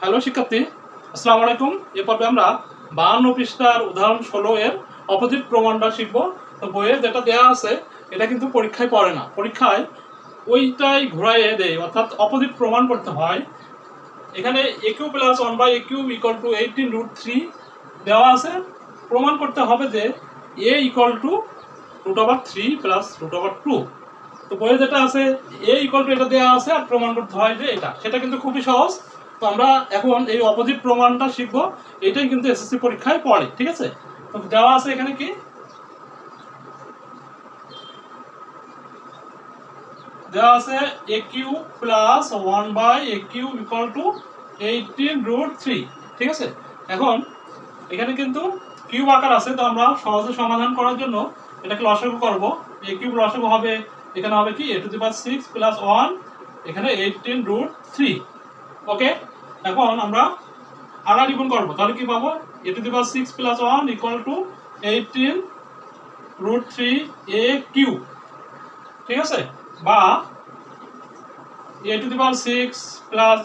Hello শিক্ষার্থী, আসসালামু আলাইকুম। এ পর্বে আমরা বাহান্ন পৃষ্ঠার উদাহরণ ষোলো এর অপোজিট প্রমাণটা শিখব। তো বইয়ে যেটা দেওয়া আছে, এটা কিন্তু পরীক্ষায় পড়ে না। পরীক্ষায় ওইটাই ঘুরাইয়ে দেয়, অর্থাৎ অপোজিট প্রমাণ করতে হয়। এখানে a cube plus one by a cube equal to eighteen root three দেওয়া আছে। প্রমাণ করতে হবে যে a equal to root over three plus root over two. তো বইয়ে যেটা আছে, এ ইকুয়াল টু এটা দেওয়া আছে আর প্রমাণ করতে হয় যে এটা। সেটা কিন্তু খুবই সহজ। তো আমরা এখন এই অপোজিট প্রমাণটা শিখব। এটাই কিন্তু এসএসসি পরীক্ষায় পড়ে, ঠিক আছে? তো দেওয়া আছে এখানে কি? দেওয়া আছে a cube plus one by a cube equal to eighteen root three ঠিক আছে? এখন এখানে কিন্তু কিউব আকার আছে, তো আমরা সহজে সমাধান করার জন্য এটাকে লসাগু করব। এ কিউব লসাগু হবে, এখানে হবে কি? A to the power six plus one এখানে এইটিন রুট থ্রি ওকে এখন আমরা আড়াআড়ি গুণ করব। তাহলে কি পাবো? A to the power six plus one equal to eighteen root three a cube ঠিক আছে? বা a to the power six plus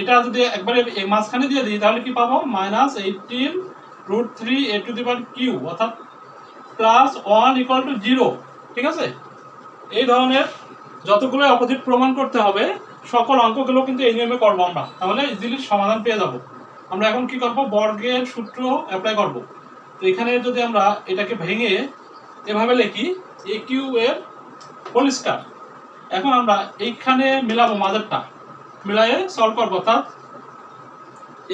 এটা যদি একবারে মাঝখানে দিয়ে দিই, তাহলে কি পাবো? Minus eighteen root three a to the power cube অর্থাৎ plus one equal to zero ঠিক আছে? এই ধরনের যতগুলো অপোজিট প্রমাণ করতে হবে সকল অঙ্কগুলো কিন্তু এই নিয়মে করব আমরা। তাহলে ইজিলি সমাধান পেয়ে যাব। আমরা এখন কি করব? বর্গের সূত্র অ্যাপ্লাই করব। তো এখানে যদি আমরা এটাকে ভেঙে এভাবে লিখি এ কিউ এর হোল এখন আমরা এইখানে মিলাবো মাঝেরটা। মিলায়ে সলভ করব, অর্থাৎ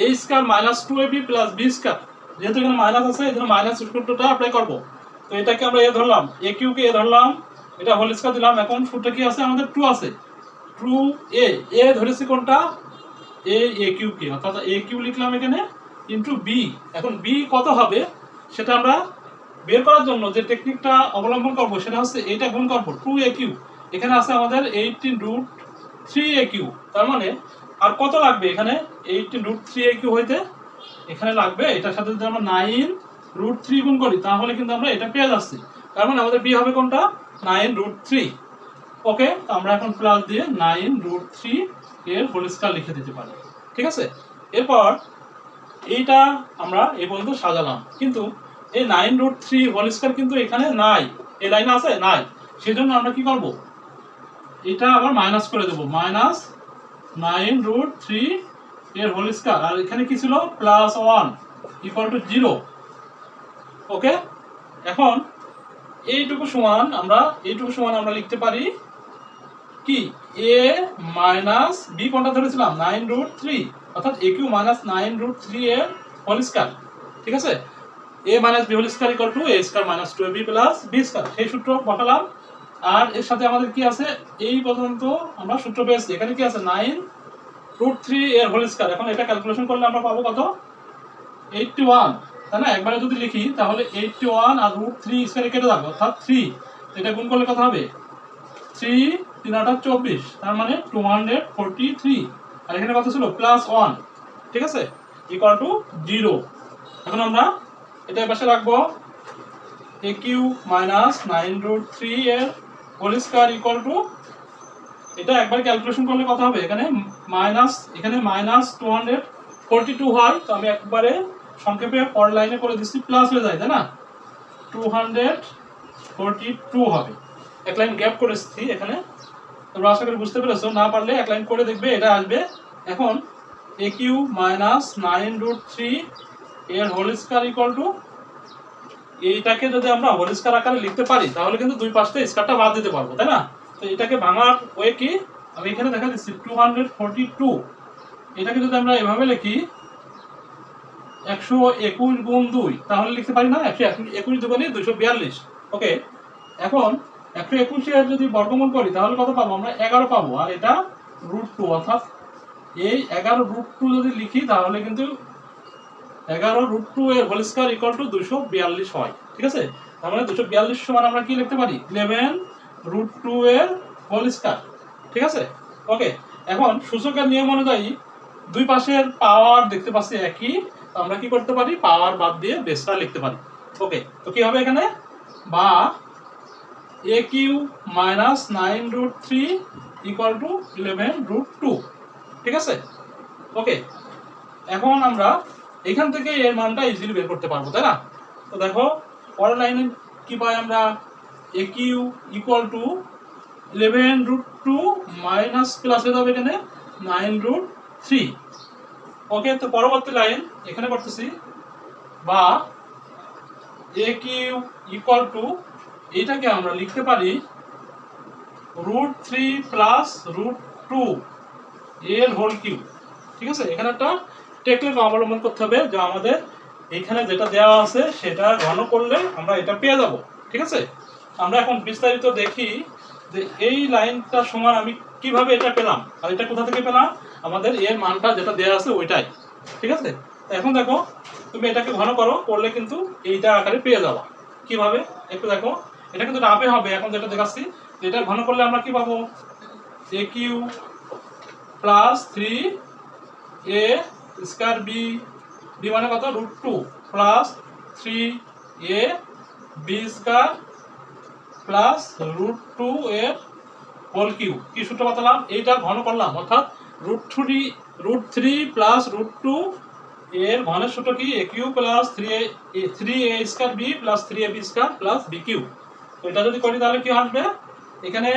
a square minus two a b plus b square যেহেতু এখানে মাইনাস আছে, এই জন্য মাইনাস সূত্রটা অ্যাপ্লাই করব। তো এটাকে আমরা এ ধরলাম এ কিউকে এ ধরলাম, এটা হোল স্কয়ার দিলাম। এখন সূত্র কি আছে? আমাদের টু আছে। টু এ এ ধরেছি কোনটা? এ এ কিউ কে। অর্থাৎ এ কিউ লিখলাম এখানে ইন্টু বি এখন বি কত হবে? সেটা আমরা বের করার জন্য যে টেকনিকটা অবলম্বন করব, সেটা হচ্ছে এইটা গুণ করব টু এ কিউ এখানে আছে আমাদের eighteen root three a cube তার মানে আর কত লাগবে এখানে? Eighteen root three a cube হইতে এখানে লাগবে। এটার সাথে যদি আমরা নাইন রুট থ্রি গুণ করি, তাহলে কিন্তু আমরা এটা পেয়ে যাচ্ছি। তার মানে আমাদের বি হবে কোনটা? নাইন রুট থ্রি ওকে, আমরা এখন প্লাস দিয়ে নাইন রুট থ্রি এর হোল স্কয়ার লিখে দিতে পারি। ঠিক আছে? এরপর এইটা আমরা এই পর্যন্ত সাজালাম। কিন্তু এই nine root three whole square কিন্তু এখানে নাই। এই লাইনে আছে? নাই। সেজন্য আমরা কি করব? এটা আবার মাইনাস করে দেবো। মাইনাস নাইন রুট থ্রি এর হোল স্কয়ার আর এখানে কি ছিল? Plus one equal to zero okay? এখন এইটুকু সমান আমরা এইটুকু সমান আমরা লিখতে পারি কি? এ মাইনাস বি কোনটা ধরেছিলাম? নাইন রুট থ্রি অর্থাৎ a cube minus nine root three এর হোল স্কয়ার ঠিক আছে? A minus b whole square equal to a square minus two b plus b square সেই সূত্র বসালাম। আর এর সাথে আমাদের কি আছে? এই পর্যন্ত আমরা সূত্র পেয়েছি। এখানে কি আছে? নাইন রুট থ্রি এর হোল স্কয়ার এখন এটা ক্যালকুলেশন করলে আমরা পাবো কত? এইটটি ওয়ান তাই না? একবারে যদি লিখি, তাহলে এইটটি ওয়ান আর রুট থ্রি স্কয়ারে কেটে যাবে, অর্থাৎ থ্রি এটা গুণ করলে কত হবে? থ্রি তিন আঠাশ চব্বিশ, তার মানে টু হান্ড্রেড ফোরটি থ্রি আর এখানে কত ছিল প্লাস ওয়ান ঠিক আছে? ইকুয়াল টু জিরো এখন আমরা এটা পাশে রাখব। A cube minus nine root three এর হোল স্কোয়ার ইকুয়াল টু এটা একবার ক্যালকুলেশন করলে কথা হবে। এখানে মাইনাস এখানে minus two hundred forty two হয়, তো আমি একবারে সংক্ষেপে পর লাইনে করে দিচ্ছি প্লাস হয়ে যায়, তাই না? টু হান্ড্রেড ফোরটি টু হবে। এক লাইন গ্যাপ করেছি এখানে তোমরা আশা করি বুঝতে পেরেছ, না পারলে এক লাইন করে দেখবে, এটা আসবে। এখন a cube minus nine root three এর হোল স্কয়ার ইকুয়াল টু এইটাকে যদি আমরা হোল স্কয়ার আকারে লিখতে পারি, তাহলে কিন্তু দুই পাশে স্কয়ারটা বাদ দিতে পারব, তাই না? তো এটাকে ভাঙার ওয়ে কি? আমি এখানে দেখা দিচ্ছি টু হান্ড্রেড ফোরটি টু এটাকে যদি আমরা এভাবে লিখি, একশো একুশ গুণ দুই, তাহলে লিখতে পারি না, একশো একুশ দুগুণে দুশো বিয়াল্লিশ। ওকে এখন একশো একুশের যদি বর্গমূল করি, তাহলে কত পাবো? আমরা এগারো পাবো। আর এটা রুট টু অর্থাৎ এই এগারো রুট টু যদি লিখি, তাহলে কিন্তু এগারো রুট টু এর হোল স্কয়ার ইকুয়াল টু দুশো বিয়াল্লিশ হয়। ঠিক আছে? তার মানে দুশো বিয়াল্লিশ সমান আমরা কি লিখতে পারি? ইলেভেন রুট টু এর হোল স্কয়ার ঠিক আছে? ওকে এখন সূচকের নিয়ম অনুযায়ী দুই পাশের পাওয়ার দেখতে পাচ্ছি একই। আমরা কি করতে পারি? পাওয়ার বাদ দিয়ে বেসটা লিখতে পারি। ওকে তো কি হবে এখানে? বা a cube minus nine root three equal to eleven root two ঠিক আছে? ওকে এখন আমরা এখান থেকে এর মানটা ইজিলি বের করতে পারব, তাই না? তো দেখো, পরের লাইনে কি পাই আমরা? A cube equal to eleven root two minus plus হয়ে যাবে এখানে নাইন রুট থ্রি ওকে তো পরবর্তী লাইন এখানে করতেছি, বা এ কিউ ইকুয়াল টু এটাকে আমরা লিখতে পারি root three plus root two এর হোল কিউ ঠিক আছে? এখানে একটা টেকনিক অবলম্বন করতে হবে যে আমাদের এখানে যেটা দেওয়া আছে সেটা ঘন করলে আমরা এটা পেয়ে যাব। ঠিক আছে? আমরা এখন বিস্তারিত দেখি যে এই লাইনটা সমান আমি কীভাবে এটা পেলাম আর এটা কোথা থেকে পেলাম? আমাদের এর মানটা যেটা দেওয়া আছে ওইটাই। ঠিক আছে? এখন দেখো, তুমি এটাকে ঘন করো, করলে কিন্তু এইটা আকারে পেয়ে যাবা। কীভাবে? একটু দেখো। এটা কিন্তু রাপে হবে, এখন যেটা দেখাচ্ছি এটা ঘন করলে আমরা কি পাবো? A cube plus three a square b b মানে কত? Root two plus three a b square plus root two এর হোল কিউ কি সূত্র বাতালাম এইটা ঘন করলাম, অর্থাৎ root three root three plus root two এর ঘনের সূত্র কি? A cube plus three a three a square b plus three a b square plus b cube এটা যদি করি তাহলে কি আসবে? এখানে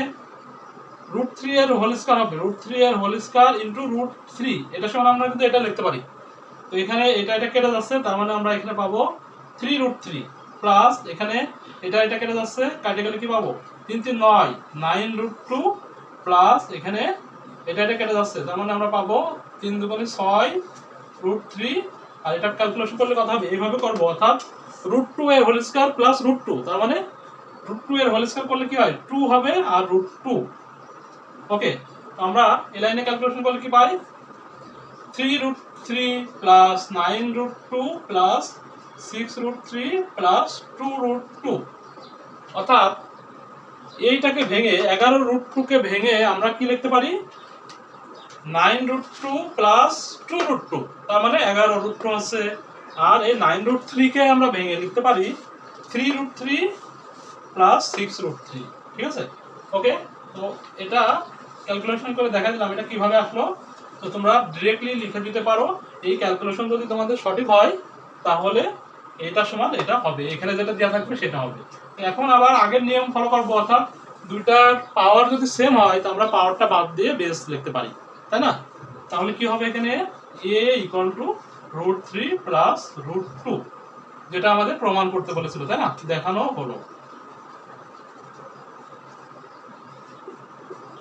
রুট থ্রি এর হোল স্কোয়ার হবে। রুট থ্রি এর whole square into root three এটা সমান আমরা কিন্তু এটা লিখতে পারি। তো এখানে এটা এটা কেটে যাচ্ছে, তার মানে আমরা এখানে পাবো থ্রি রুট থ্রি প্লাস এখানে এটা এটা কেটে যাচ্ছে, কাটে গেলে কি পাবো? তিন তিন নয়। নাইন রুট টু প্লাস এখানে এটা এটা কেটে যাচ্ছে, তার মানে আমরা পাবো তিন দুগুণে ছয় রুট থ্রি আর এটা ক্যালকুলেশন করলে কথা হবে, এইভাবে করব, অর্থাৎ রুট টু এর whole square plus root two তার মানে রুট টু এর হোল স্কোয়ার করলে কি হয়? টু হবে আর রুট টু ওকে আমরা এই লাইনে ক্যালকুলেশন করলে কি পাই? Three root three plus nine root two plus six root three plus two root two অর্থাৎ এইটাকে ভেঙে, এগারো রুট টুকে ভেঙে আমরা কি লিখতে পারি? Nine root two plus two root two তার মানে এগারো রুট টু আছে। আর এই নাইন রুট থ্রিকে আমরা ভেঙে লিখতে পারি। Three root three plus six root three ঠিক আছে? ওকে তো এটা ক্যালকুলেশন করে দেখা দিলাম, এটা কীভাবে আসলো? তো তোমরা ডিরেক্টলি লিখে দিতে পারো, এই ক্যালকুলেশন যদি তোমাদের সঠিক হয়, তাহলে এটা সমান এটা হবে, এখানে যেটা দেওয়া থাকবে সেটা হবে। এখন আবার আগের নিয়ম ফলো করব, অর্থাৎ দুইটার পাওয়ার যদি সেম হয়, তো আমরা পাওয়ারটা বাদ দিয়ে বেস লিখতে পারি, তাই না? তাহলে কি হবে এখানে? A equal to root three plus root two যেটা আমাদের প্রমাণ করতে বলেছিল, তাই না? দেখানো হলো।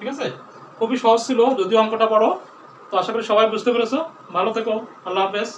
ঠিক আছে? খুবই সহজ ছিল, যদিও অঙ্কটা বড়। তো আশা করি সবাই বুঝতে পেরেছ। ভালো থেকো। আল্লাহ হাফেজ।